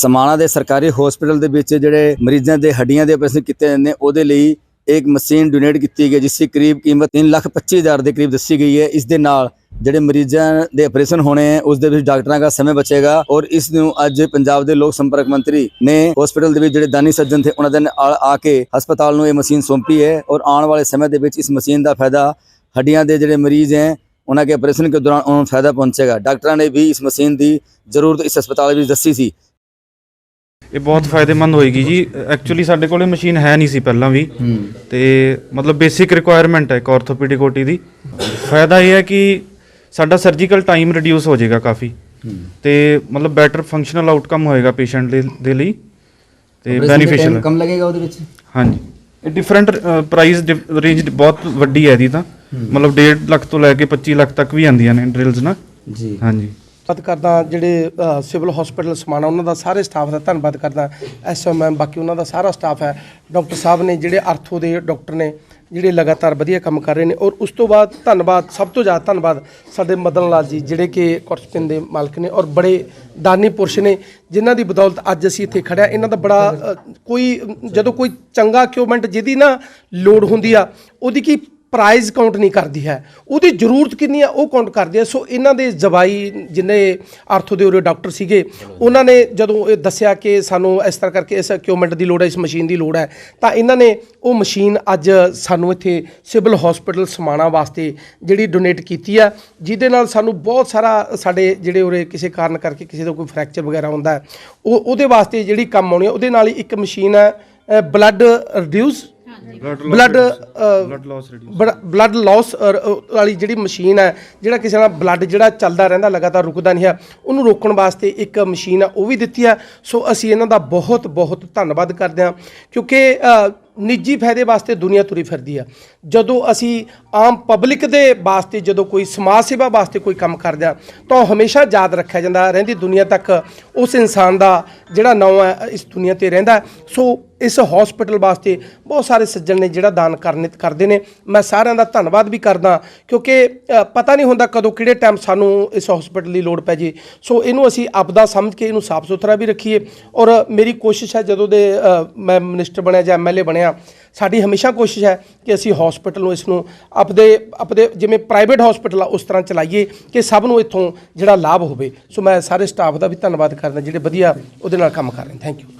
ਸਮਾਣਾ ਦੇ ਸਰਕਾਰੀ ਹਸਪੀਟਲ ਦੇ ਵਿੱਚ ਜਿਹੜੇ ਮਰੀਜ਼ਾਂ ਦੇ ਹੱਡੀਆਂ ਦੇ ਆਪਰੇਸ਼ਨ ਕੀਤੇ ਜਾਂਦੇ ਨੇ, ਉਹਦੇ ਲਈ ਇੱਕ ਮਸ਼ੀਨ ਡੋਨੇਟ ਕੀਤੀ ਗਈ, ਜਿਸ ਦੀ ਕਰੀਬ ਕੀਮਤ 325000 ਦੇ ਕਰੀਬ ਦੱਸੀ ਗਈ ਹੈ। ਇਸ ਦੇ ਨਾਲ ਜਿਹੜੇ ਮਰੀਜ਼ਾਂ ਦੇ ਆਪਰੇਸ਼ਨ ਹੋਣੇ ਹੈ, ਉਸ ਦੇ ਵਿੱਚ ਡਾਕਟਰਾਂ ਦਾ ਸਮੇਂ ਬਚੇਗਾ ਔਰ ਇਸ ਨੂੰ ਅੱਜ ਪੰਜਾਬ ਦੇ ਲੋਕ ਸੰਪਰਕ ਮੰਤਰੀ ਨੇ ਹਸਪੀਟਲ ਦੇ ਵਿੱਚ ਜਿਹੜੇ ਦਾਨੀ ਸੱਜਣ ਥੇ, ਉਹਨਾਂ ਦੇ ਨਾਲ ਆ ਕੇ ਹਸਪਤਾਲ ਨੂੰ ਇਹ ਮਸ਼ੀਨ ਸੌਂਪੀ ਹੈ ਔਰ ਆਉਣ ਵਾਲੇ ਸਮੇਂ ਦੇ ਵਿੱਚ ਇਸ ਮਸ਼ੀਨ ਦਾ ਫਾਇਦਾ ਹੱਡੀਆਂ ਦੇ ਜਿਹੜੇ ਮਰੀਜ਼ ਹੈ, ਉਹਨਾਂ ਦੇ ਆਪਰੇਸ਼ਨ ਕੇ ਦੌਰਾਨ ਉਹਨਾਂ ਨੂੰ ਫਾਇਦਾ ਪਹੁੰਚੇਗਾ। ਡਾਕਟਰਾਂ ਨੇ ਵੀ ਇਸ ਮਸ਼ੀਨ ਦੀ ਜ਼ਰੂਰਤ ਇਸ ਹਸਪਤਾਲ ਵਿੱਚ ਦੱਸੀ ਸੀ। ਇਹ ਬਹੁਤ ਫਾਇਦੇਮੰਦ ਹੋਏਗੀ ਜੀ। ਐਕਚੁਅਲੀ ਸਾਡੇ ਕੋਲੇ ਮਸ਼ੀਨ ਹੈ ਨਹੀਂ ਸੀ ਪਹਿਲਾਂ ਵੀ। ਤੇ ਮਤਲਬ ਬੇਸਿਕ ਰਿਕੁਆਇਰਮੈਂਟ ਹੈ ਇੱਕ ਆਰਥੋਪੈਡਿਕ ਓਟੀ ਦੀ। ਫਾਇਦਾ ਇਹ ਹੈ ਕਿ ਸਾਡਾ ਸਰਜੀਕਲ ਟਾਈਮ ਰਿਡਿਊਸ ਹੋ ਜਾਏਗਾ ਕਾਫੀ। ਤੇ ਮਤਲਬ ਬੈਟਰ ਫੰਕਸ਼ਨਲ ਆਊਟਕਮ ਹੋਏਗਾ ਪੇਸ਼ੈਂਟ ਦੇ ਦੇ ਲਈ। ਤੇ ਬੈਨੀਫੀਸ਼ੀਅਲ ਕਮ ਲੱਗੇਗਾ ਉਹਦੇ ਵਿੱਚ? ਹਾਂਜੀ। ਇਹ ਡਿਫਰੈਂਟ ਪ੍ਰਾਈਸ ਰੇਂਜ ਬਹੁਤ ਵੱਡੀ ਹੈ ਇਹਦੀ ਤਾਂ। ਮਤਲਬ 1.5 ਲੱਖ ਤੋਂ ਲੈ ਕੇ 25 ਲੱਖ ਤੱਕ ਵੀ ਆਉਂਦੀਆਂ ਨੇ ਡ੍ਰਿਲਸ ਨਾ। ਜੀ। ਹਾਂਜੀ। ਧੰਨਵਾਦ ਕਰਦਾ, ਜਿਹੜੇ ਸਿਵਲ ਹਸਪੀਟਲ ਸਮਾਣਾ ਉਹਨਾਂ ਦਾ ਸਾਰੇ ਸਟਾਫ ਦਾ ਧੰਨਵਾਦ ਕਰਦਾ। ਐਸਐਮਐਮ, ਬਾਕੀ ਉਹਨਾਂ ਦਾ ਸਾਰਾ ਸਟਾਫ ਹੈ। ਡਾਕਟਰ ਸਾਹਿਬ ਨੇ, ਜਿਹੜੇ ਆਰਥੋ ਦੇ ਡਾਕਟਰ ਨੇ, ਜਿਹੜੇ ਲਗਾਤਾਰ ਵਧੀਆ ਕੰਮ ਕਰ ਰਹੇ ਨੇ, ਔਰ ਉਸ ਤੋਂ ਬਾਅਦ ਧੰਨਵਾਦ, ਸਭ ਤੋਂ ਜ਼ਿਆਦਾ ਧੰਨਵਾਦ ਸਾਡੇ ਮਦਨ ਲਾਲ ਜੀ, ਜਿਹੜੇ ਕਿ ਕੁਰਸਪਿੰਨ ਦੇ ਮਾਲਕ ਨੇ, ਔਰ ਬੜੇ ਦਾਨੀ ਪੁਰਸ਼ ਨੇ, ਜਿਨ੍ਹਾਂ ਦੀ ਬਦੌਲਤ ਅੱਜ ਅਸੀਂ ਇੱਥੇ ਖੜਿਆ ਇਹਨਾਂ ਦਾ ਬੜਾ ਕੋਈ, ਜਦੋਂ ਕੋਈ ਚੰਗਾ ਇਕਵਿਪਮੈਂਟ ਜਿਹਦੀ ਨਾ ਲੋੜ ਹੁੰਦੀ ਆ, ਉਹਦੀ ਕੀ ਪ੍ਰਾਈਜ਼ ਕਾਊਂਟ ਨਹੀਂ ਕਰਦੀ ਹੈ। ਉਹਦੀ ਜ਼ਰੂਰਤ ਕਿੰਨੀ ਆ ਉਹ ਕਾਊਂਟ ਕਰਦੀ ਹੈ। ਸੋ ਇਹਨਾਂ ਦੇ ਜਵਾਈ ਜਿੰਨੇ ਆਰਥੋ ਦੇ ਉਰੇ ਡਾਕਟਰ ਸੀਗੇ, ਉਹਨਾਂ ਨੇ ਜਦੋਂ ਇਹ ਦੱਸਿਆ ਕਿ ਸਾਨੂੰ ਇਸ ਤਰ੍ਹਾਂ ਕਰਕੇ ਇਸ ਇਕਵਿਪਮੈਂਟ ਦੀ ਲੋੜ ਹੈ, ਇਸ ਮਸ਼ੀਨ ਦੀ ਲੋੜ ਹੈ, ਤਾਂ ਇਹਨਾਂ ਨੇ ਉਹ ਮਸ਼ੀਨ ਅੱਜ ਸਾਨੂੰ ਇੱਥੇ ਸਿਵਲ ਹਸਪੀਟਲ ਸਮਾਣਾ ਵਾਸਤੇ ਜਿਹੜੀ ਡੋਨੇਟ ਕੀਤੀ ਆ ਜਿਹਦੇ ਨਾਲ ਸਾਨੂੰ ਬਹੁਤ ਸਾਰਾ ਸਾਡੇ ਜਿਹੜੇ ਉਰੇ ਕਿਸੇ ਕਾਰਨ ਕਰਕੇ ਕਿਸੇ ਦਾ ਕੋਈ ਫ੍ਰੈਕਚਰ ਵਗੈਰਾ ਹੁੰਦਾ ਉਹ ਉਹਦੇ ਵਾਸਤੇ ਜਿਹੜੀ ਕੰਮ ਆਉਣੀ ਹੈ, ਉਹਦੇ ਨਾਲ ਹੀ ਇੱਕ ਮਸ਼ੀਨ ਹੈ blood reduce blood blood loss blood loss ਵਾਲੀ ਜਿਹੜੀ ਮਸ਼ੀਨ ਹੈ ਜਿਹੜਾ ਕਿਸੇ ਨਾਲ ਬਲੱਡ ਜਿਹੜਾ ਚੱਲਦਾ ਰਹਿੰਦਾ ਲਗਾਤਾਰ ਰੁਕਦਾ ਨਹੀਂ ਹੈ ਉਹਨੂੰ ਰੋਕਣ ਵਾਸਤੇ ਇੱਕ ਮਸ਼ੀਨ ਆ ਉਹ ਵੀ ਦਿੱਤੀ ਹੈ। ਸੋ ਅਸੀਂ ਇਹਨਾਂ ਦਾ ਬਹੁਤ ਬਹੁਤ ਧੰਨਵਾਦ ਕਰਦੇ ਹਾਂ ਕਿਉਂਕਿ ਨਿੱਜੀ ਫਾਇਦੇ ਵਾਸਤੇ ਦੁਨੀਆ ਤੁਰੀ ਫਿਰਦੀ ਆ ਜਦੋਂ ਅਸੀਂ ਆਮ ਪਬਲਿਕ ਦੇ ਵਾਸਤੇ ਜਦੋਂ ਕੋਈ ਸਮਾਜ ਸੇਵਾ ਵਾਸਤੇ ਕੋਈ ਕੰਮ ਕਰਦੇ ਆ ਤਾਂ ਉਹ ਹਮੇਸ਼ਾ ਯਾਦ ਰੱਖਿਆ ਜਾਂਦਾ ਰਹਿੰਦੀ ਦੁਨੀਆ ਤੱਕ ਉਸ ਇਨਸਾਨ ਦਾ ਜਿਹੜਾ ਨਾਂ ਹੈ ਇਸ ਦੁਨੀਆ ਤੇ ਰਹਿੰਦਾ। ਸੋ ਇਸ ਹਸਪੀਟਲ ਵਾਸਤੇ ਬਹੁਤ ਸਾਰੇ ਸੱਜਣ ਨੇ ਜਿਹੜਾ ਦਾਨ ਕਰਨੇ, ਕਰਦੇ ਨੇ। ਮੈਂ ਸਾਰਿਆਂ ਦਾ ਧੰਨਵਾਦ ਵੀ ਕਰਦਾ, ਕਿਉਂਕਿ ਪਤਾ ਨਹੀਂ ਹੁੰਦਾ ਕਦੋਂ ਕਿਹੜੇ ਟਾਈਮ ਸਾਨੂੰ ਇਸ ਹਸਪੀਟਲ ਦੀ ਲੋੜ ਪੈ ਜੇ। ਸੋ ਇਹਨੂੰ ਅਸੀਂ ਆਪਦਾ ਸਮਝ ਕੇ ਇਹਨੂੰ ਸਾਫ਼ ਸੁਥਰਾ ਵੀ ਰੱਖੀਏ। ਔਰ ਮੇਰੀ ਕੋਸ਼ਿਸ਼ ਹੈ, ਜਦੋਂ ਦੇ ਮੈਂ ਮਿਨਿਸਟਰ ਬਣਿਆ ਜਾਂ ਐਮਐਲਏ ਬਣਿਆ, ਸਾਡੀ ਹਮੇਸ਼ਾ ਕੋਸ਼ਿਸ਼ ਹੈ ਕਿ ਅਸੀਂ ਹਸਪੀਟਲ ਨੂੰ ਇਸ ਨੂੰ ਆਪਦੇ ਆਪਦੇ ਜਿਵੇਂ ਪ੍ਰਾਈਵੇਟ ਹਸਪੀਟਲ ਆ, ਉਸ ਤਰ੍ਹਾਂ ਚਲਾਈਏ ਕਿ ਸਭ ਨੂੰ ਇੱਥੋਂ ਜਿਹੜਾ ਲਾਭ ਹੋਵੇ। ਸੋ ਮੈਂ ਸਾਰੇ ਸਟਾਫ ਦਾ ਵੀ ਧੰਨਵਾਦ ਕਰਦਾ, ਜਿਹੜੇ ਵਧੀਆ ਉਹਦੇ ਨਾਲ ਕੰਮ ਕਰ ਰਹੇ thank you